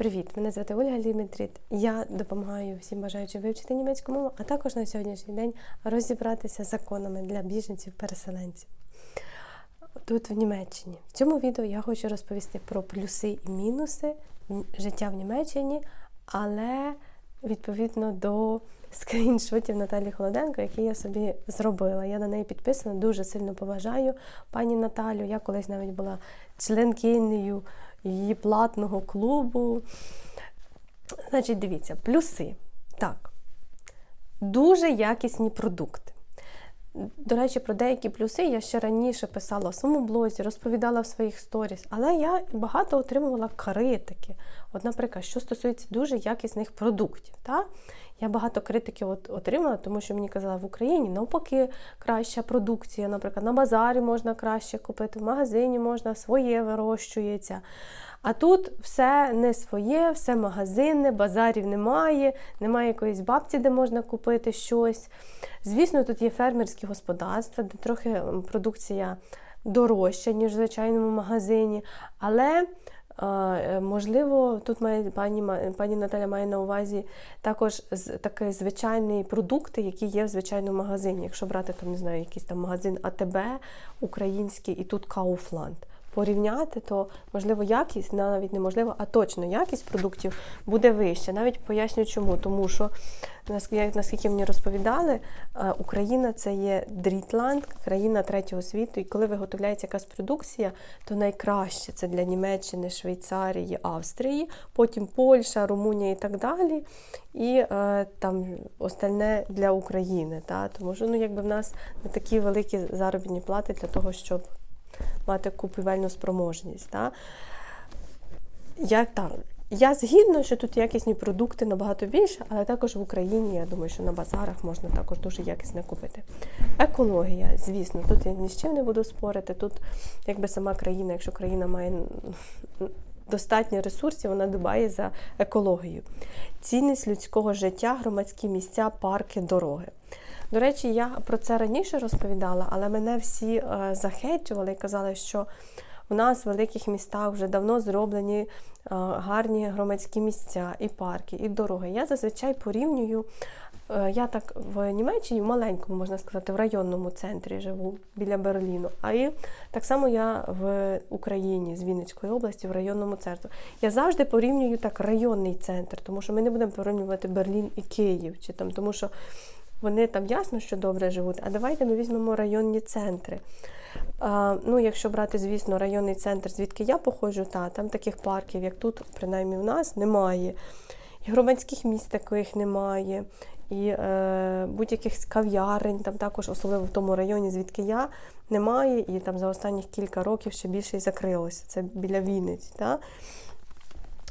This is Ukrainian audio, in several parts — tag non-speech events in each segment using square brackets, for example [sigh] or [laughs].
Привіт! Мене звати Ольга Лімітріт. Я допомагаю всім бажаючим вивчити німецьку мову, а також на сьогоднішній день розібратися законами для біженців-переселенців. Тут в Німеччині. В цьому відео я хочу розповісти про плюси і мінуси життя в Німеччині, але відповідно до скріншотів Наталі Холоденко, які я собі зробила. Я на неї підписана, дуже сильно поважаю пані Наталю. Я колись навіть була членкинею її платного клубу. Значить, дивіться, плюси. Так, дуже якісні продукти. До речі, про деякі плюси я ще раніше писала в своєму блозі, розповідала в своїх сторіс, але я багато отримувала критики. От, наприклад, що стосується дуже якісних продуктів. Та? Я багато критики от отримала, тому що мені казали, в Україні навпаки краща продукція. Наприклад, на базарі можна краще купити, в магазині можна своє вирощується. А тут все не своє, все магазинне, базарів немає, немає якоїсь бабці, де можна купити щось. Звісно, тут є фермерські господарства, де трохи продукція дорожча, ніж в звичайному магазині. Але Можливо, тут має пані пані Наталя має на увазі також такі звичайні продукти, які є в звичайному магазині. Якщо брати там, не знаю, якийсь там магазин АТБ український і тут Kaufland порівняти, то можливо якість, навіть неможливо, а точно якість продуктів буде вища. Навіть поясню, чому. Тому що, наскільки мені розповідали, е, Україна це є Дрітланд, країна третього світу. І коли виготовляється якась продукція, то найкраще це для Німеччини, Швейцарії, Австрії, потім Польща, Румунія і так далі. І е, там остальне для України. Та? Тому що ну, якби в нас не такі великі заробітні плати для того, щоб мати купівельну спроможність. Да? Я, так, я згідна, що тут якісні продукти набагато більше, але також в Україні, я думаю, що на базарах можна також дуже якісно купити. Екологія, звісно, тут я ні з чим не буду спорити. Тут, якби сама країна, якщо країна має достатньо ресурсів, вона дбає за екологію. Цінність людського життя, громадські місця, парки, дороги. До речі, я про це раніше розповідала, але мене всі е, і казали, що в нас в великих містах вже давно зроблені е, гарні громадські місця, і парки, і дороги. Я зазвичай порівнюю. Е, я так в Німеччині, в маленькому, можна сказати, в районному центрі живу біля Берліну. А і так само я в Україні з Вінницької області, в районному центрі. Я завжди порівнюю так районний центр, тому що ми не будемо порівнювати Берлін і Київ, чи там, тому що вони там ясно, що добре живуть. А давайте ми візьмемо районні центри. А, Ну, Якщо брати, звісно, районний центр, звідки я походжу, та, там таких парків, як тут, принаймні в нас, немає. І громадських місць таких немає, і е, будь-яких кав'ярень, там також, особливо в тому районі, звідки я, немає. І там за останні кілька років ще більше і закрилося. Це біля Вінниці. Та?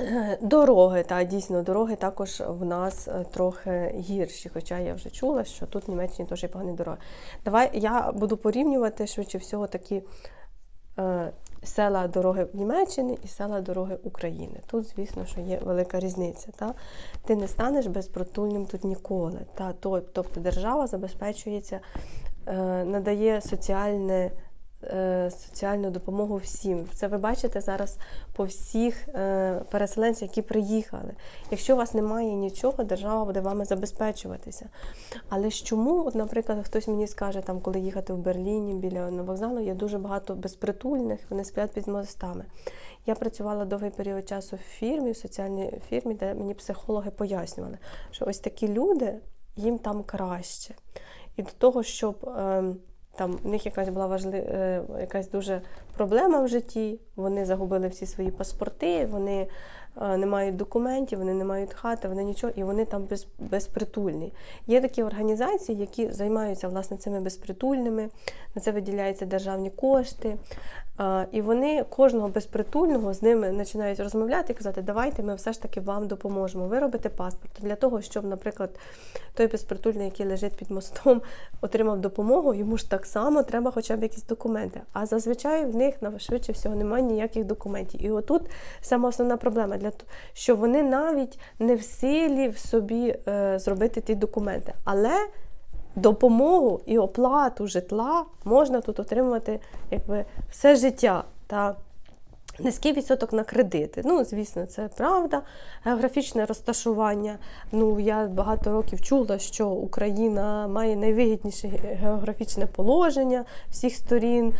Е, дороги, та дійсно, дороги також в нас е, трохи гірші, хоча я вже чула, що тут в Німеччині теж є погані дороги. Давай я буду порівнювати швидше всього такі е, села дороги Німеччини і села дороги України. Тут, звісно, що є велика різниця. Та? Ти не станеш безпротульним тут ніколи. Та? Тобто держава забезпечується, е, надає соціальне. Е, соціальну допомогу всім. Це ви бачите зараз по всіх е, переселенцях, які приїхали. Якщо у вас немає нічого, держава буде вами забезпечуватися. Але ж чому, от, наприклад, хтось мені скаже, там, коли їхати в Берліні біля вокзалу, є дуже багато безпритульних, вони сплять під мостами. Я працювала довгий період часу в фірмі, в соціальній фірмі, де мені психологи пояснювали, що ось такі люди їм там краще. І до того, щоб. Там в них якась була важлива, е, якась дуже проблема в житті. Вони загубили всі свої паспорти, вони е, не мають документів, вони не мають хати, вони нічого, і вони там без, безпритульні. Є такі організації, які займаються власне цими безпритульними, на це виділяються державні кошти. І вони кожного безпритульного з ними починають розмовляти і казати, давайте ми все ж таки вам допоможемо. Ви робите паспорт для того, щоб, наприклад, той безпритульний, який лежить під мостом, отримав допомогу, йому ж так само треба хоча б якісь документи. А зазвичай в них швидше всього немає ніяких документів. І отут сама основна проблема, для того, що вони навіть не в силі в собі е, зробити ті документи. Але допомогу і оплату житла можна тут отримувати якби, все життя. Та Низький відсоток на кредити. Ну, звісно, це правда. Географічне розташування. Ну, я багато років чула, що Україна має найвигідніше географічне положення всіх сторін.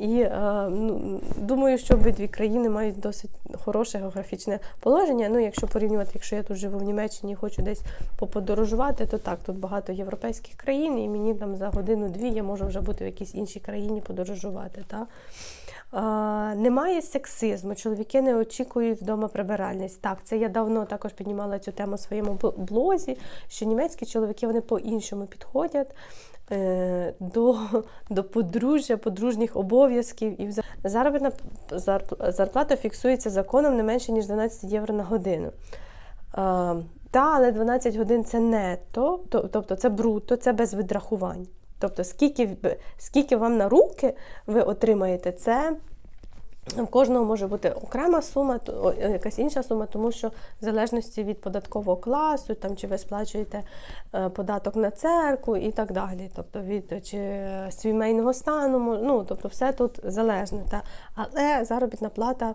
І е, ну, думаю, що обидві країни мають досить хороше географічне положення. Ну, якщо порівнювати, якщо я тут живу в Німеччині і хочу десь поподорожувати, то так, тут багато європейських країн, і мені там за годину-дві я можу вже бути в якійсь іншій країні подорожувати. Та? Немає сексизму, чоловіки не очікують вдома прибиральність. Так, це я давно також піднімала цю тему в своєму блозі, що німецькі чоловіки вони по-іншому підходять е, до до подружжя, подружніх обов'язків. І заробітна зарплата фіксується законом не менше, ніж 12 євро на годину. Та, але 12 годин це нетто, тобто це бруто, це без відрахувань. Тобто, скільки скільки вам на руки ви отримаєте, це в кожного може бути окрема сума, якась інша сума, тому що в залежності від податкового класу, там чи ви сплачуєте е, податок на церкву і так далі. Тобто від чи сімейного стану, ну тобто все тут залежне. Та. Але заробітна плата.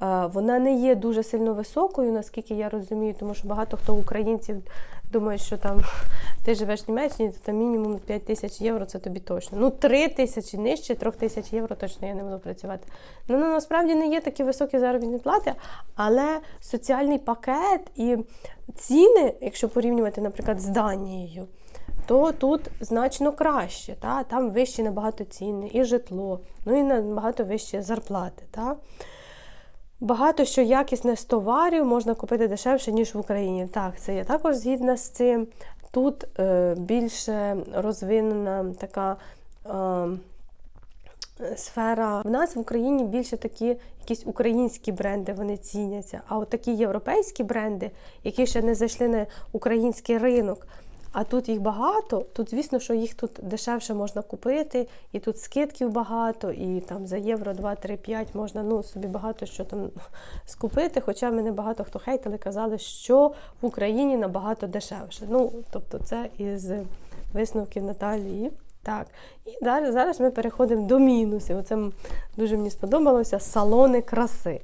Вона не є дуже сильно високою, наскільки я розумію, тому що багато хто українців думає, що там ти живеш в Німеччині, то там мінімум 5 тисяч євро це тобі точно. Ну, 3 тисячі нижче 3 тисяч євро точно я не буду працювати. Ну, ну насправді не є такі високі заробітні плати, але соціальний пакет і ціни, якщо порівнювати, наприклад, з Данією. То тут значно краще, та? там вищі набагато ціни, і житло, ну і набагато вищі зарплати. Та? Багато що якісне з товарів можна купити дешевше, ніж в Україні. Так, це я також згідна з цим. Тут е, більше розвинена така е, сфера. В нас в Україні більше такі якісь українські бренди вони ціняться. А от такі європейські бренди, які ще не зайшли на український ринок. А тут їх багато, тут, звісно, що їх тут дешевше можна купити, і тут скидків багато, і там за євро 2, 3, 5 можна ну, собі багато що там [laughs] скупити. Хоча мене багато хто хейтили, казали, що в Україні набагато дешевше. Ну, тобто, це із висновків Наталії. Так, і далі зараз ми переходимо до мінусів. Оце дуже мені сподобалося салони краси.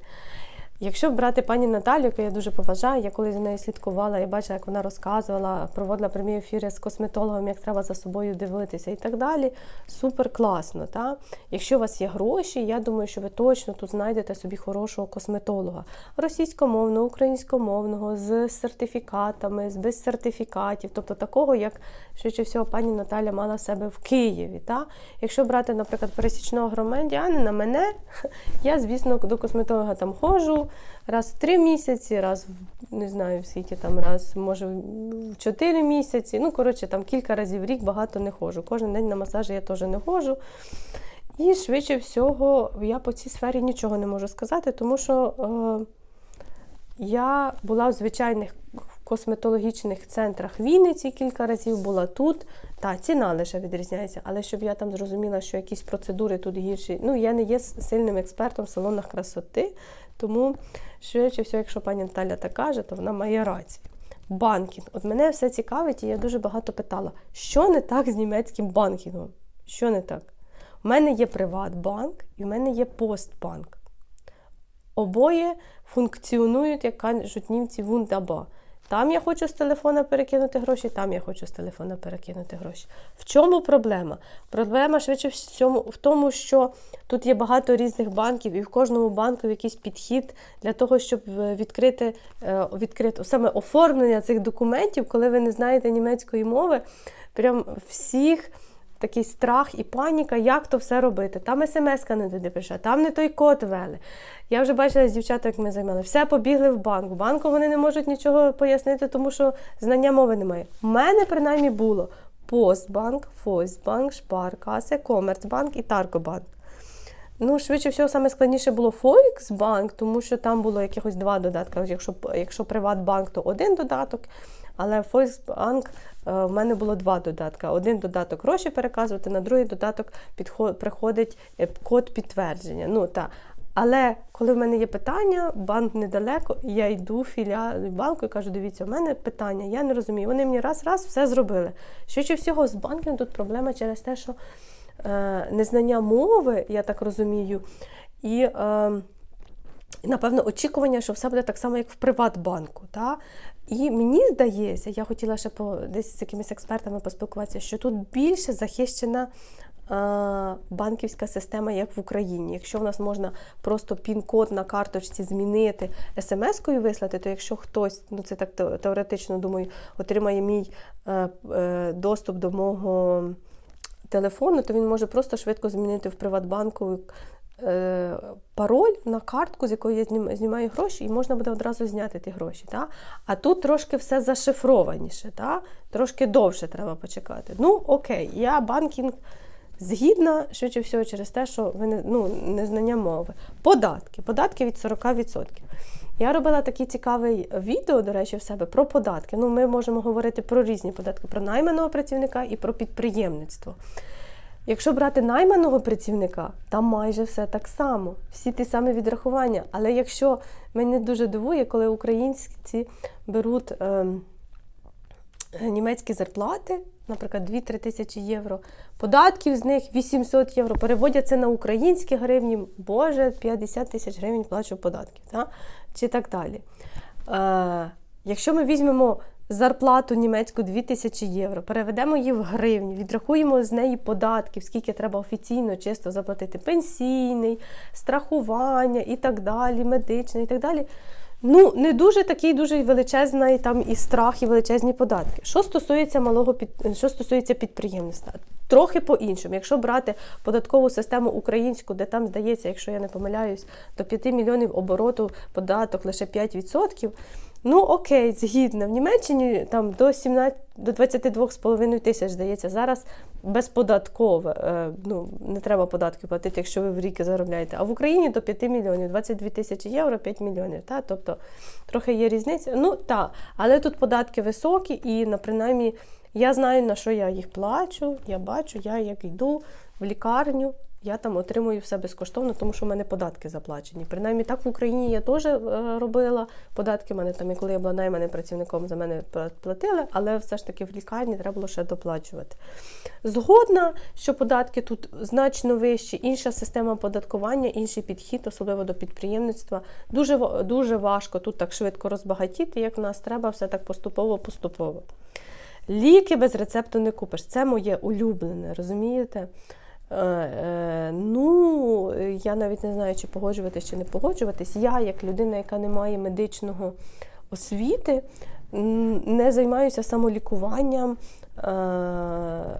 Якщо брати пані Наталю, яку я дуже поважаю, я коли за нею слідкувала і бачила, як вона розказувала, проводила прямі ефіри з косметологом, як треба за собою дивитися і так далі. Супер класно. Та? Якщо у вас є гроші, я думаю, що ви точно тут знайдете собі хорошого косметолога російськомовного, українськомовного, з сертифікатами, з без сертифікатів, тобто такого, як швидше всього пані Наталя мала себе в Києві. Та? Якщо брати, наприклад, пересічного громадянина, мене, [laughs] я, звісно, до косметолога там ходжу раз в три місяці, раз не знаю скільки там, раз, може в чотири місяці. Ну, коротше, там кілька разів в рік багато не ходжу. Кожен день на масажі я теж не ходжу. І швидше всього, я по цій сфері нічого не можу сказати, тому що е, я була в звичайних косметологічних центрах Вінниці кілька разів, була тут. Та ціна лише відрізняється, але щоб я там зрозуміла, що якісь процедури тут гірші. Ну, я не є сильним експертом в салонах красоти, тому, швидше всього, якщо пані Наталя так каже, то вона має рацію. Банкінг. От мене все цікавить, і я дуже багато питала, що не так з німецьким банкінгом? Що не так? У мене є Приватбанк і в мене є Постбанк. Обоє функціонують, як кажуть німці, вундаба. Там я хочу з телефона перекинути гроші, там я хочу з телефона перекинути гроші. В чому проблема? Проблема швидше в тому, що тут є багато різних банків, і в кожному банку якийсь підхід для того, щоб е, відкрити е, відкрити саме оформлення цих документів, коли ви не знаєте німецької мови, прям всіх такий страх і паніка, як то все робити. Там смс-ка не туди прийшла, там не той код вели. Я вже бачила з дівчаток, як ми займали. Все побігли в банк. В банку вони не можуть нічого пояснити, тому що знання мови немає. У мене принаймні було Постбанк, Фойсбанк, Шпаркасе, Комерцбанк і Таркобанк. Ну, швидше всього, саме складніше було Фойксбанк, тому що там було якихось два додатки. Якщо якщо Приватбанк, то один додаток, але Фойксбанк в мене було два додатки. Один додаток гроші переказувати, на другий додаток приходить е, код підтвердження. Ну, та. Але коли в мене є питання, банк недалеко, я йду в філіал банку і кажу, дивіться, у мене питання, я не розумію. Вони мені раз-раз все зробили. Що всього з банком тут проблема через те, що е, незнання мови, я так розумію, і. Е, напевно, очікування, що все буде так само, як в Приватбанку. Та? І мені здається, я хотіла ще по, десь з якимись експертами поспілкуватися, що тут більше захищена банківська система, як в Україні. Якщо в нас можна просто пін-код на карточці змінити, смс-кою вислати, то якщо хтось, ну це так теоретично думаю, отримає мій е, е, доступ до мого телефону, то він може просто швидко змінити в Приватбанку пароль на картку, з якої я знімаю гроші, і можна буде одразу зняти ті гроші. Та? А тут трошки все зашифрованіше, та? трошки довше треба почекати. Ну, окей, я банкінг згідна, швидше всього, через те, що ви не, ну, незнання мови. Податки. Податки від 40%. Я робила таке цікаве відео, до речі, в себе про податки. Ну, ми можемо говорити про різні податки: про найманого працівника і про підприємництво. Якщо брати найманого працівника, там майже все так само, всі ті самі відрахування. Але якщо мене дуже дивує, коли українці беруть е, німецькі зарплати, наприклад, 2-3 тисячі євро, податків з них 800 євро, переводять це на українські гривні, боже, 50 тисяч гривень плачу податків, та? чи так далі. Е, якщо ми візьмемо зарплату німецьку 2000 євро, переведемо її в гривні, відрахуємо з неї податків, скільки треба офіційно чисто заплатити пенсійний, страхування і так далі, медичне і так далі. Ну, не дуже такий дуже величезний там і страх, і величезні податки. Що стосується малого під... що стосується підприємництва, трохи по-іншому. Якщо брати податкову систему українську, де там здається, якщо я не помиляюсь, до 5 мільйонів обороту податок лише 5%. Ну окей, згідно. В Німеччині там до 17, до 22,5 тисяч, здається, зараз безподаткове. Е, ну, не треба податки платити, якщо ви в рік заробляєте. А в Україні до 5 мільйонів, 22 тисячі євро, 5 мільйонів. Та? Тобто трохи є різниця. Ну так, але тут податки високі, і на принаймні я знаю, на що я їх плачу. Я бачу, я як йду в лікарню. Я там отримую все безкоштовно, тому що в мене податки заплачені. Принаймні так в Україні я теж е, робила податки. в Мене там, і коли я була найманим працівником, за мене платили, але все ж таки в лікарні треба було ще доплачувати. Згодна, що податки тут значно вищі, інша система оподаткування, інший підхід, особливо до підприємництва. Дуже, дуже важко тут так швидко розбагатіти, як в нас треба, все так поступово-поступово. Ліки без рецепту не купиш. Це моє улюблене, розумієте? Е, е, ну, я навіть не знаю, чи погоджуватись, чи не погоджуватись. Я, як людина, яка не має медичного освіти, не займаюся самолікуванням. е,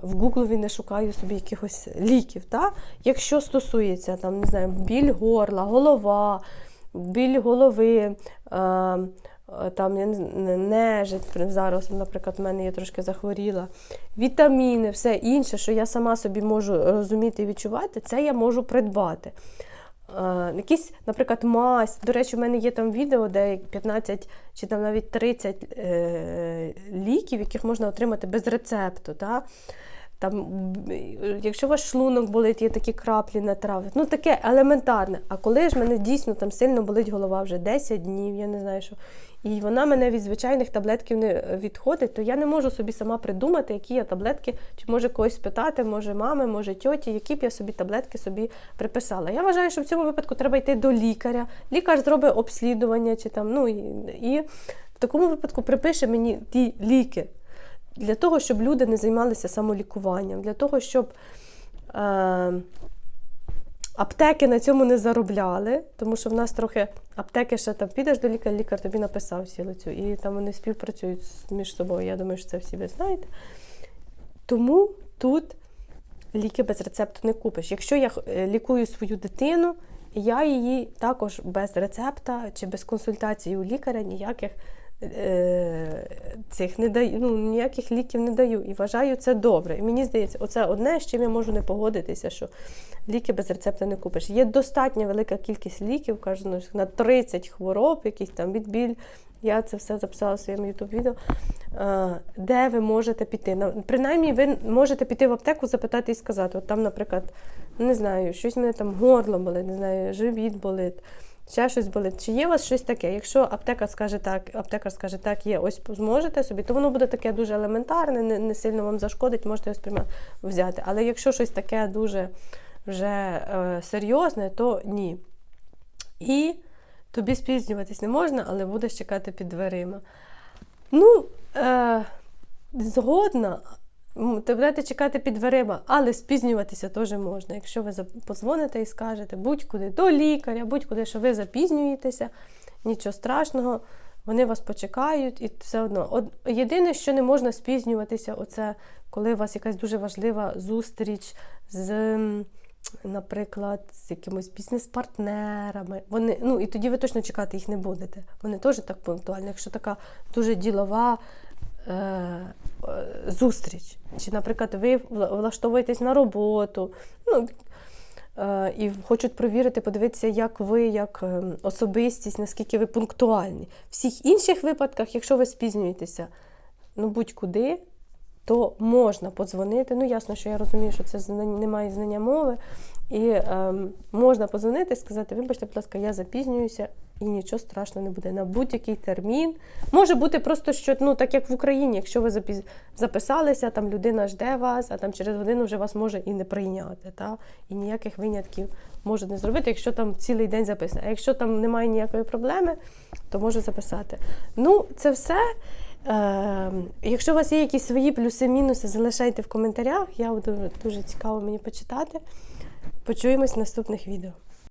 В Гуглові не шукаю собі якихось ліків. Та? Якщо стосується там, не знаю, біль горла, голова, біль голови, там я нежить зараз, наприклад, в мене я трошки захворіла, вітаміни, все інше, що я сама собі можу розуміти і відчувати, це я можу придбати. Е, якісь, наприклад, мазь. До речі, в мене є там відео, де 15 чи там навіть 30 е, ліків, яких можна отримати без рецепту. Та? Там, якщо ваш шлунок болить, є такі краплі на траві. Ну таке елементарне. А коли ж мене дійсно там сильно болить голова вже 10 днів, я не знаю що. І вона мене від звичайних таблетків не відходить, то я не можу собі сама придумати, які я таблетки, чи може когось спитати, може мами, може тьоті, які б я собі таблетки собі приписала. Я вважаю, що в цьому випадку треба йти до лікаря. Лікар зробить обслідування, чи там, ну і, і в такому випадку припише мені ті ліки для того, щоб люди не займалися самолікуванням, для того, щоб е, аптеки на цьому не заробляли, тому що в нас трохи аптеки ще там підеш до лікаря, лікар тобі написав сілицю, і там вони співпрацюють між собою. Я думаю, що це всі ви знаєте. Тому тут ліки без рецепту не купиш. Якщо я е, лікую свою дитину, я її також без рецепта чи без консультації у лікаря ніяких цих не даю, ну, ніяких ліків не даю. І вважаю це добре. І мені здається, оце одне, з чим я можу не погодитися, що ліки без рецепта не купиш. Є достатньо велика кількість ліків, кажу, ну, на 30 хвороб, яких там від біль. Я це все записала в своєму youtube відео, е, де ви можете піти. Принаймні, ви можете піти в аптеку, запитати і сказати. От там, наприклад, не знаю, щось мене там горло болить, не знаю, живіт болить, ще щось болить. Чи є у вас щось таке? Якщо аптека скаже так, аптекар скаже так, є, ось зможете собі, то воно буде таке дуже елементарне, не, не сильно вам зашкодить, можете його сприйма- взяти. Але якщо щось таке дуже вже е, серйозне, то ні. І тобі спізнюватись не можна, але будеш чекати під дверима. Ну, е, згодна, ти будете чекати під дверима, але спізнюватися теж можна. Якщо ви подзвоните і скажете будь-куди до лікаря, будь-куди, що ви запізнюєтеся, нічого страшного, вони вас почекають і все одно. Єдине, що не можна спізнюватися, оце коли у вас якась дуже важлива зустріч з. Наприклад, з якимось бізнес-партнерами. Вони, ну і тоді ви точно чекати їх не будете. Вони теж так пунктуальні. Якщо така дуже ділова зустріч. Чи, наприклад, ви влаштовуєтесь на роботу, ну, е, і хочуть провірити, подивитися, як ви, як е, особистість, наскільки ви пунктуальні. В всіх інших випадках, якщо ви спізнюєтеся, ну будь-куди, то можна подзвонити. Ну, ясно, що я розумію, що це немає знання мови. І ем, можна подзвонити і сказати, вибачте, будь ласка, я запізнююся, і нічого страшного не буде на будь-який термін. Може бути просто, що ну, так як в Україні, якщо ви запіз... записалися, там людина жде вас, а там через годину вже вас може і не прийняти. Та? І ніяких винятків може не зробити, якщо там цілий день записано. А якщо там немає ніякої проблеми, то можу записати. Ну, це все. Е, якщо у вас є якісь свої плюси-мінуси, залишайте в коментарях. Я буду дуже цікаво мені почитати. Почуємось в наступних відео.